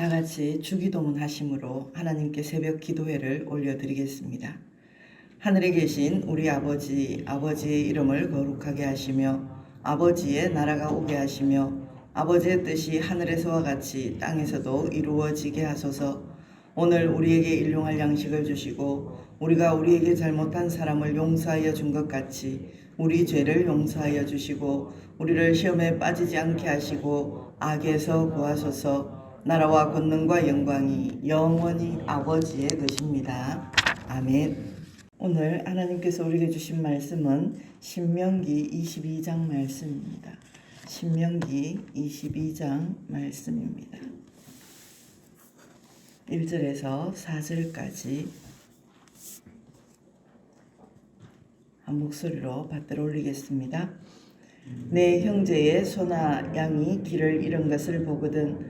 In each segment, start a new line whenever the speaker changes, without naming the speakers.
다 같이 주기도문 하심으로 하나님께 새벽 기도회를 올려드리겠습니다. 하늘에 계신 우리 아버지, 아버지의 이름을 거룩하게 하시며 아버지의 나라가 오게 하시며 아버지의 뜻이 하늘에서와 같이 땅에서도 이루어지게 하소서 오늘 우리에게 일용할 양식을 주시고 우리가 우리에게 잘못한 사람을 용서하여 준 것 같이 우리 죄를 용서하여 주시고 우리를 시험에 빠지지 않게 하시고 악에서 구하소서 나라와 권능과 영광이 영원히 아버지의 것입니다. 아멘. 오늘 하나님께서 우리에게 주신 말씀은 신명기 22장 말씀입니다. 신명기 22장 말씀입니다. 1절에서 4절까지 한 목소리로 받들어 올리겠습니다. 내 형제의 소나 양이 길을 잃은 것을 보거든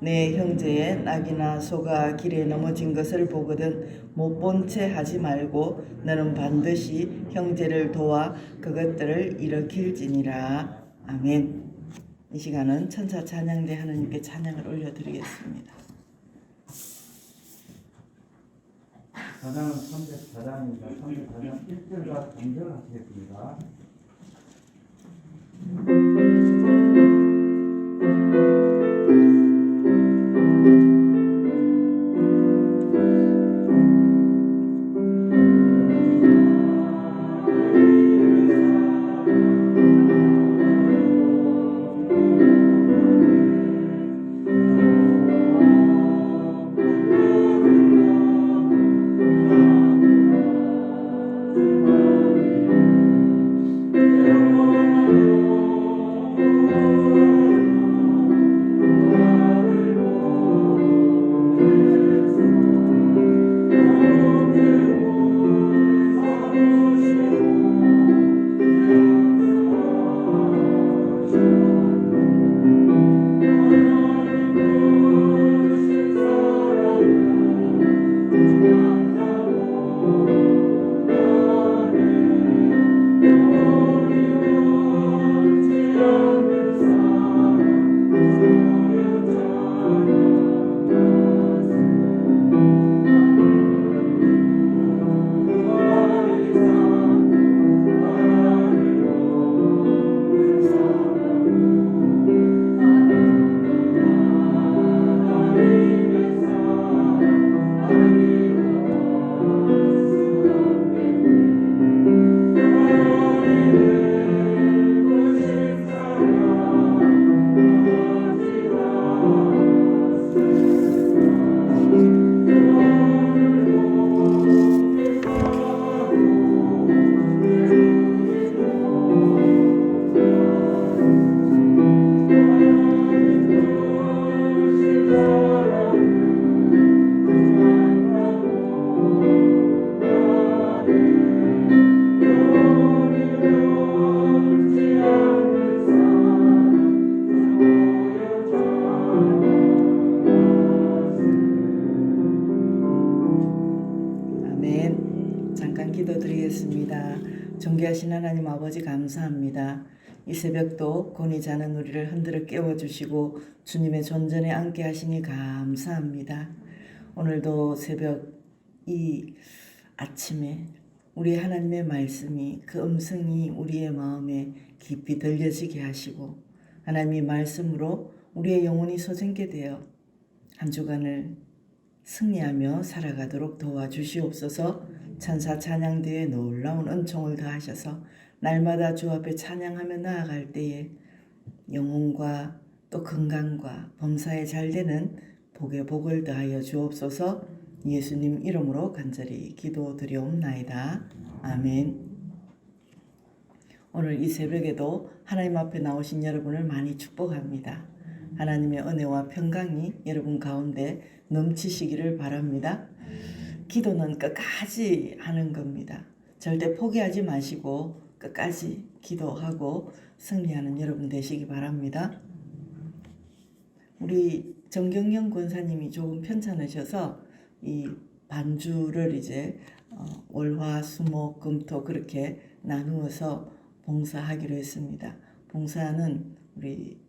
내 형제의 낙이나 소가 길에 넘어진 것을 보거든 못 본 채 하지 말고 너는 반드시 형제를 도와 그것들을 일으킬지니라 아멘. 이 시간은 천사 찬양대 하나님께 찬양을 올려드리겠습니다.
사장은 304장입니다. 304장 1절과 3절 하시겠습니다.
아 멘. 잠깐 기도 드리겠습니다. 존귀하신 하나님 아버지 감사합니다. 이 새벽도 곤히 자는 우리를 흔들어 깨워주시고 주님의 존전에 앉게 하시니 감사합니다. 오늘도 새벽 이 아침에 우리 하나님의 말씀이 그 음성이 우리의 마음에 깊이 들려지게 하시고 하나님의 말씀으로 우리의 영혼이 소생케 되어 한 주간을 승리하며 살아가도록 도와주시옵소서 천사 찬양대에 놀라운 은총을 더하셔서 날마다 주 앞에 찬양하며 나아갈 때에 영혼과 또 건강과 범사에 잘 되는 복의 복을 더하여 주옵소서 예수님 이름으로 간절히 기도드리옵나이다. 아멘. 오늘 이 새벽에도 하나님 앞에 나오신 여러분을 많이 축복합니다. 하나님의 은혜와 평강이 여러분 가운데 넘치시기를 바랍니다. 기도는 끝까지 하는 겁니다. 절대 포기하지 마시고 끝까지 기도하고 승리하는 여러분 되시기 바랍니다. 우리 정경영 권사님이 조금 편찮으셔서 이 반주를 이제 어, 월화, 수목, 금토 그렇게 나누어서 봉사하기로 했습니다. 봉사는 우리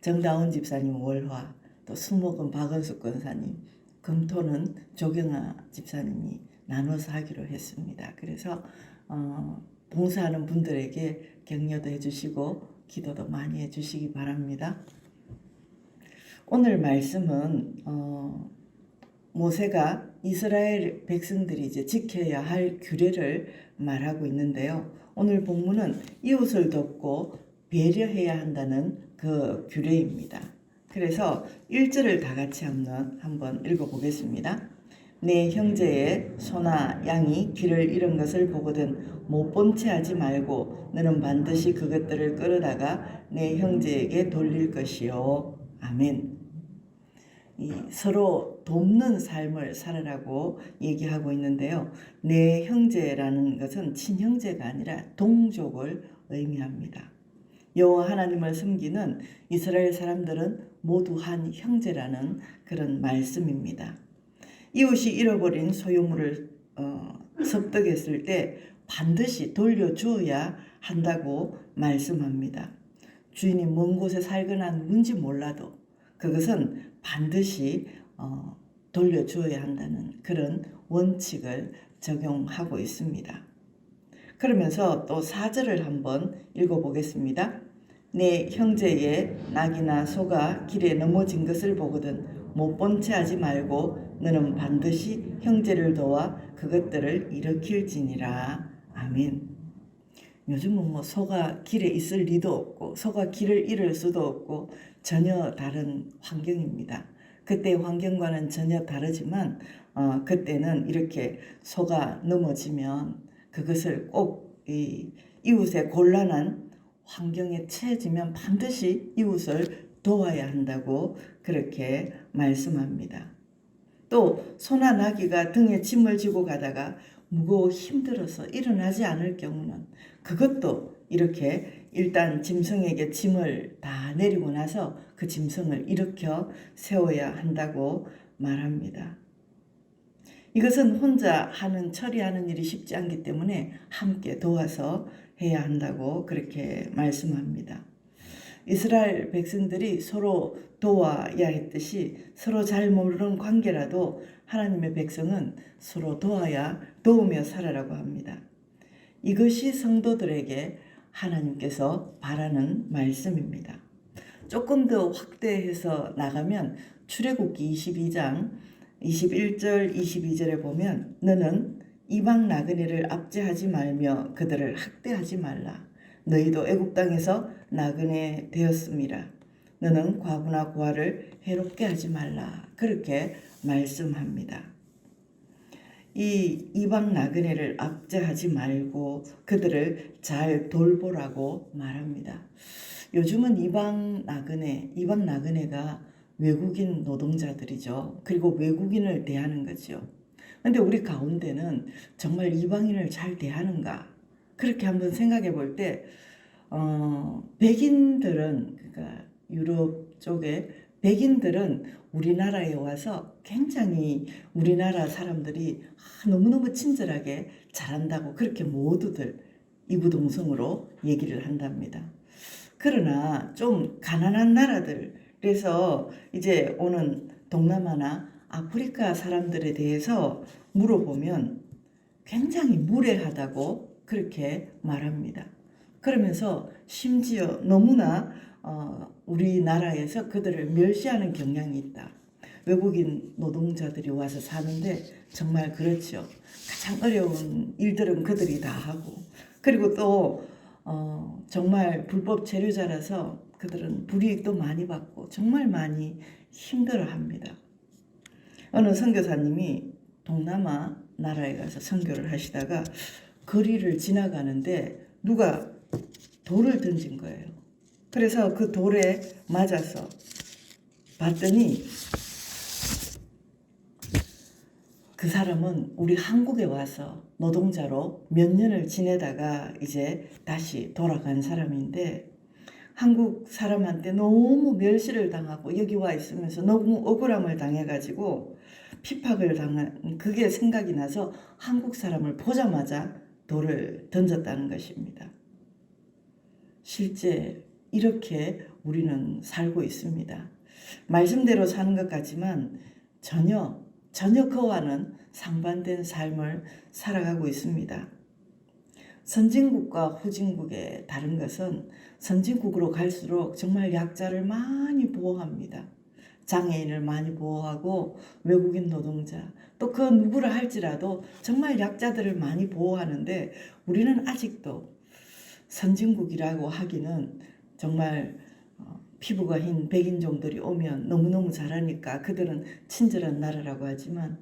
정다운 집사님 월화, 또 수목은 박은숙 권사님, 금토는 조경아 집사님이 나눠서 하기로 했습니다. 그래서 어, 봉사하는 분들에게 격려도 해주시고 기도도 많이 해주시기 바랍니다. 오늘 말씀은 어, 모세가 이스라엘 백성들이 이제 지켜야 할 규례를 말하고 있는데요. 오늘 본문은 이웃을 돕고 배려해야 한다는 그 규례입니다. 그래서 1절을 다 같이 한번 한번 읽어 보겠습니다. 내 형제의 소나 양이 길을 잃은 것을 보거든 못 본 채 하지 말고 너는 반드시 그것들을 끌어다가 내 형제에게 돌릴 것이요. 아멘. 이 서로 돕는 삶을 살아라고 얘기하고 있는데요. 내 형제라는 것은 친형제가 아니라 동족을 의미합니다. 여호와 하나님을 섬기는 이스라엘 사람들은 모두 한 형제라는 그런 말씀입니다. 이웃이 잃어버린 소유물을 어, 습득했을 때 반드시 돌려주어야 한다고 말씀합니다. 주인이 먼 곳에 살거나 누군지 몰라도 그것은 반드시 어, 돌려주어야 한다는 그런 원칙을 적용하고 있습니다. 그러면서 또 4절을 한번 읽어보겠습니다. 내 형제의 낙이나 소가 길에 넘어진 것을 보거든 못 본 채 하지 말고 너는 반드시 형제를 도와 그것들을 일으킬지니라. 아멘. 요즘은 뭐 소가 길에 있을 리도 없고 소가 길을 잃을 수도 없고 전혀 다른 환경입니다. 그때 환경과는 전혀 다르지만 어, 그때는 이렇게 소가 넘어지면 그것을 꼭 이 이웃의 곤란한 환경에 처해지면 반드시 이웃을 도와야 한다고 그렇게 말씀합니다. 또 소나 나귀가 등에 짐을 지고 가다가 무거워 힘들어서 일어나지 않을 경우는 그것도 이렇게 일단 짐승에게 짐을 다 내리고 나서 그 짐승을 일으켜 세워야 한다고 말합니다. 이것은 혼자 하는 처리하는 일이 쉽지 않기 때문에 함께 도와서 해야 한다고 그렇게 말씀합니다. 이스라엘 백성들이 서로 도와야 했듯이 서로 잘 모르는 관계라도 하나님의 백성은 서로 도와야 도우며 살아라고 합니다. 이것이 성도들에게 하나님께서 바라는 말씀입니다. 조금 더 확대해서 나가면 출애굽기 22장 21절 22절에 보면 너는 이방 나그네를 압제하지 말며 그들을 학대하지 말라. 너희도 애굽 땅에서 나그네 되었음이라. 너는 과부나 고아를 해롭게 하지 말라. 그렇게 말씀합니다. 이 이방 나그네를 압제하지 말고 그들을 잘 돌보라고 말합니다. 요즘은 이방 나그네, 이방 나그네가 외국인 노동자들이죠. 그리고 외국인을 대하는 거죠. 근데 우리 가운데는 정말 이방인을 잘 대하는가? 그렇게 한번 생각해 볼 때, 어, 백인들은, 그러니까 유럽 쪽에 백인들은 우리나라에 와서 굉장히 우리나라 사람들이 아, 너무너무 친절하게 잘한다고 그렇게 모두들 이부동성으로 얘기를 한답니다. 그러나 좀 가난한 나라들, 그래서 이제 오는 동남아나 아프리카 사람들에 대해서 물어보면 굉장히 무례하다고 그렇게 말합니다. 그러면서 심지어 너무나 어, 우리나라에서 그들을 멸시하는 경향이 있다. 외국인 노동자들이 와서 사는데 정말 그렇죠. 가장 어려운 일들은 그들이 다 하고 그리고 또 어, 정말 불법 체류자라서 그들은 불이익도 많이 받고 정말 많이 힘들어합니다. 어느 선교사님이 동남아 나라에 가서 선교를 하시다가 거리를 지나가는데 누가 돌을 던진 거예요. 그래서 그 돌에 맞아서 봤더니 그 사람은 우리 한국에 와서 노동자로 몇 년을 지내다가 이제 다시 돌아간 사람인데 한국 사람한테 너무 멸시를 당하고 여기 와 있으면서 너무 억울함을 당해가지고 핍박을 당한 그게 생각이 나서 한국 사람을 보자마자 돌을 던졌다는 것입니다. 실제 이렇게 우리는 살고 있습니다. 말씀대로 사는 것 같지만 전혀 전혀 그와는 상반된 삶을 살아가고 있습니다. 선진국과 후진국의 다른 것은 선진국으로 갈수록 정말 약자를 많이 보호합니다. 장애인을 많이 보호하고 외국인 노동자 또 그 누구를 할지라도 정말 약자들을 많이 보호하는데 우리는 아직도 선진국이라고 하기는 정말 어, 피부가 흰 백인종들이 오면 너무너무 잘하니까 그들은 친절한 나라라고 하지만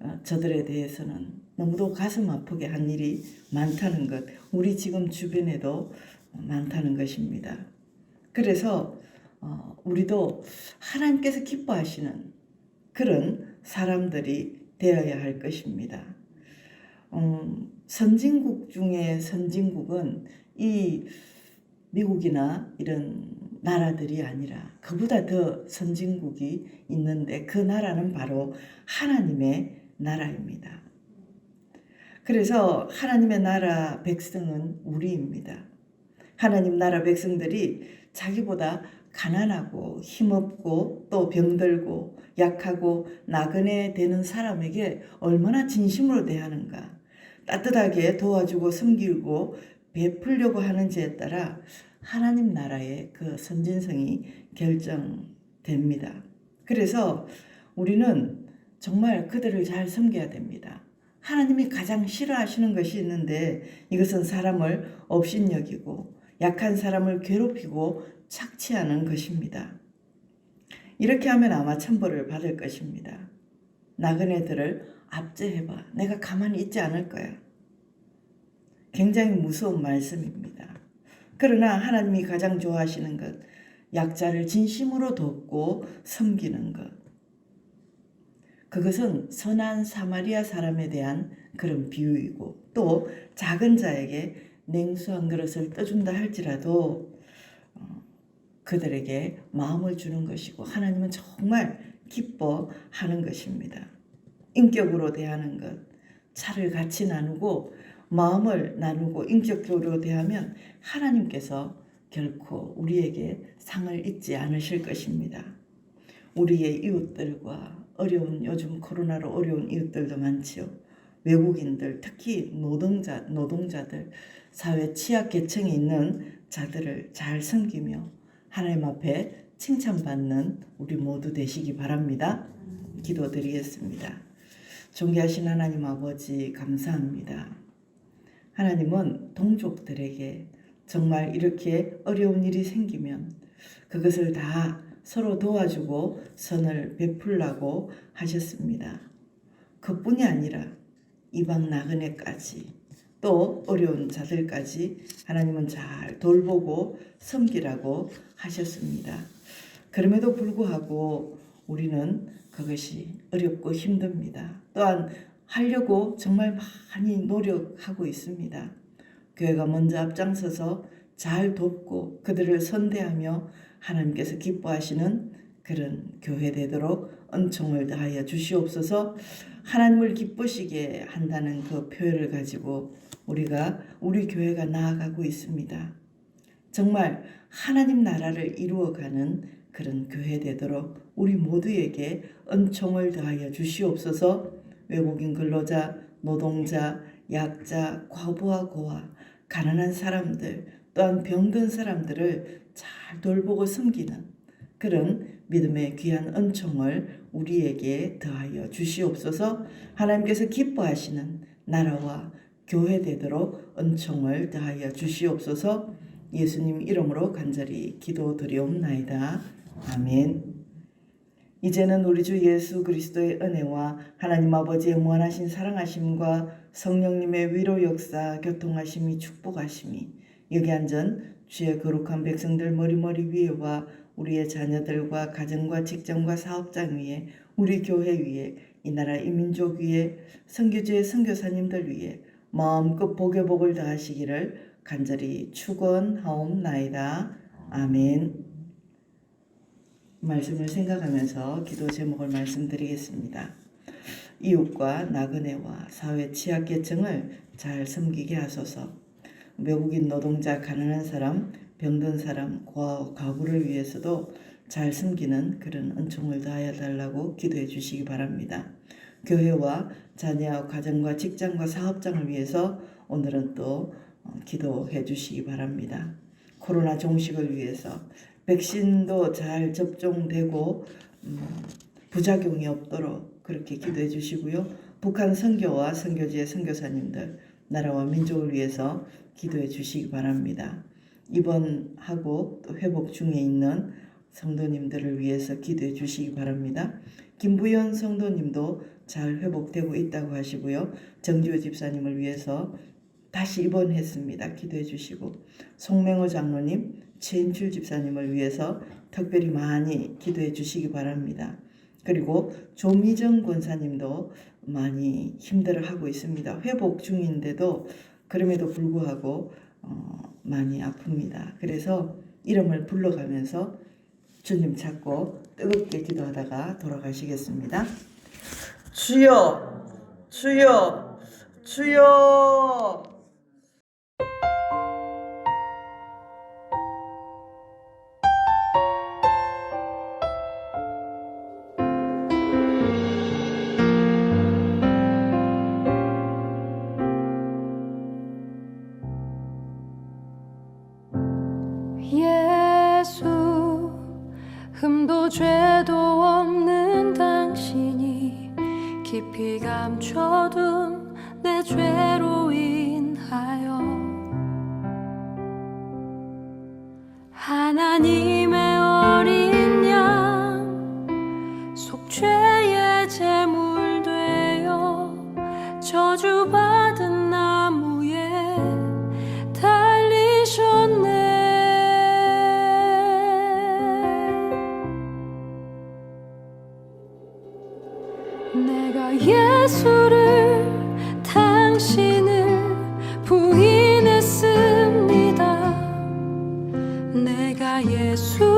어, 저들에 대해서는 너무도 가슴 아프게 한 일이 많다는 것 우리 지금 주변에도 많다는 것입니다. 그래서 어, 우리도 하나님께서 기뻐하시는 그런 사람들이 되어야 할 것입니다. 음, 선진국 중에 선진국은 이 미국이나 이런 나라들이 아니라 그보다 더 선진국이 있는데 그 나라는 바로 하나님의 나라입니다. 그래서 하나님의 나라 백성은 우리입니다. 하나님 나라 백성들이 자기보다 가난하고 힘없고 또 병들고 약하고 나그네 되는 사람에게 얼마나 진심으로 대하는가 따뜻하게 도와주고 섬기고 베풀려고 하는지에 따라 하나님 나라의 그 선진성이 결정됩니다. 그래서 우리는 정말 그들을 잘 섬겨야 됩니다. 하나님이 가장 싫어하시는 것이 있는데 이것은 사람을 업신여기고 약한 사람을 괴롭히고 착취하는 것입니다. 이렇게 하면 아마 천벌을 받을 것입니다. 나그네들을 압제해봐. 내가 가만히 있지 않을 거야. 굉장히 무서운 말씀입니다. 그러나 하나님이 가장 좋아하시는 것, 약자를 진심으로 돕고 섬기는 것. 그것은 선한 사마리아 사람에 대한 그런 비유이고 또 작은 자에게 냉수 한 그릇을 떠준다 할지라도 어, 그들에게 마음을 주는 것이고 하나님은 정말 기뻐하는 것입니다. 인격으로 대하는 것, 차를 같이 나누고 마음을 나누고 인격적으로 대하면 하나님께서 결코 우리에게 상을 잊지 않으실 것입니다. 우리의 이웃들과 어려운 요즘 코로나로 어려운 이웃들도 많지요. 외국인들, 특히 노동자, 노동자들, 사회 취약 계층에 있는 자들을 잘 섬기며 하나님 앞에 칭찬받는 우리 모두 되시기 바랍니다. 기도드리겠습니다. 존귀하신 하나님 아버지 감사합니다. 하나님은 동족들에게 정말 이렇게 어려운 일이 생기면 그것을 다 서로 도와주고 선을 베풀라고 하셨습니다. 그뿐이 아니라 이방 나그네까지 또 어려운 자들까지 하나님은 잘 돌보고 섬기라고 하셨습니다. 그럼에도 불구하고 우리는 그것이 어렵고 힘듭니다. 또한 하려고 정말 많이 노력하고 있습니다. 교회가 먼저 앞장서서 잘 돕고 그들을 선대하며 하나님께서 기뻐하시는 그런 교회 되도록 은총을 다하여 주시옵소서 하나님을 기쁘시게 한다는 그 표현을 가지고 우리가 우리 교회가 나아가고 있습니다. 정말 하나님 나라를 이루어가는 그런 교회 되도록 우리 모두에게 은총을 더하여 주시옵소서 외국인 근로자, 노동자, 약자, 과부와 고아, 가난한 사람들, 또한 병든 사람들을 잘 돌보고 섬기는 그런 믿음의 귀한 은총을 우리에게 더하여 주시옵소서 하나님께서 기뻐하시는 나라와 교회 되도록 은총을 더하여 주시옵소서 예수님 이름으로 간절히 기도드리옵나이다. 아멘. 이제는 우리 주 예수 그리스도의 은혜와 하나님 아버지의 무한하신 사랑하심과 성령님의 위로 역사 교통하심이 축복하심이 여기 앉은 주의 거룩한 백성들 머리머리 위에와 우리의 자녀들과 가정과 직장과 사업장 위에 우리 교회 위에 이 나라 이 민족 위에 선교주의 선교사님들 위에 마음껏 복의 복을 다하시기를 간절히 축원하옵나이다. 아멘. 말씀을 생각하면서 기도 제목을 말씀드리겠습니다. 이웃과 나그네와 사회 취약계층을 잘 섬기게 하소서. 외국인 노동자, 가난한 사람, 병든 사람, 과- 가구를 위해서도 잘 섬기는 그런 은총을 다하여 달라고 기도해 주시기 바랍니다. 교회와 자녀, 가정과 직장과 사업장을 위해서 오늘은 또 어, 기도해 주시기 바랍니다. 코로나 종식을 위해서 백신도 잘 접종되고 음, 부작용이 없도록 그렇게 기도해 주시고요. 북한 선교와 선교지의 선교사님들 나라와 민족을 위해서 기도해 주시기 바랍니다. 입원하고 또 회복 중에 있는 성도님들을 위해서 기도해 주시기 바랍니다. 김부연 성도님도 잘 회복되고 있다고 하시고요. 정지호 집사님을 위해서 다시 입원했습니다. 기도해 주시고 송명호 장로님, 최인출 집사님을 위해서 특별히 많이 기도해 주시기 바랍니다. 그리고 조미정 권사님도 많이 힘들어하고 있습니다. 회복 중인데도 그럼에도 불구하고 어, 많이 아픕니다. 그래서 이름을 불러가면서 주님 찾고 뜨겁게 기도하다가 돌아가시겠습니다. 주여, 주여, 주여.
깊이 감춰둔 내가 예수를 당신을 부인했습니다. 내가 예수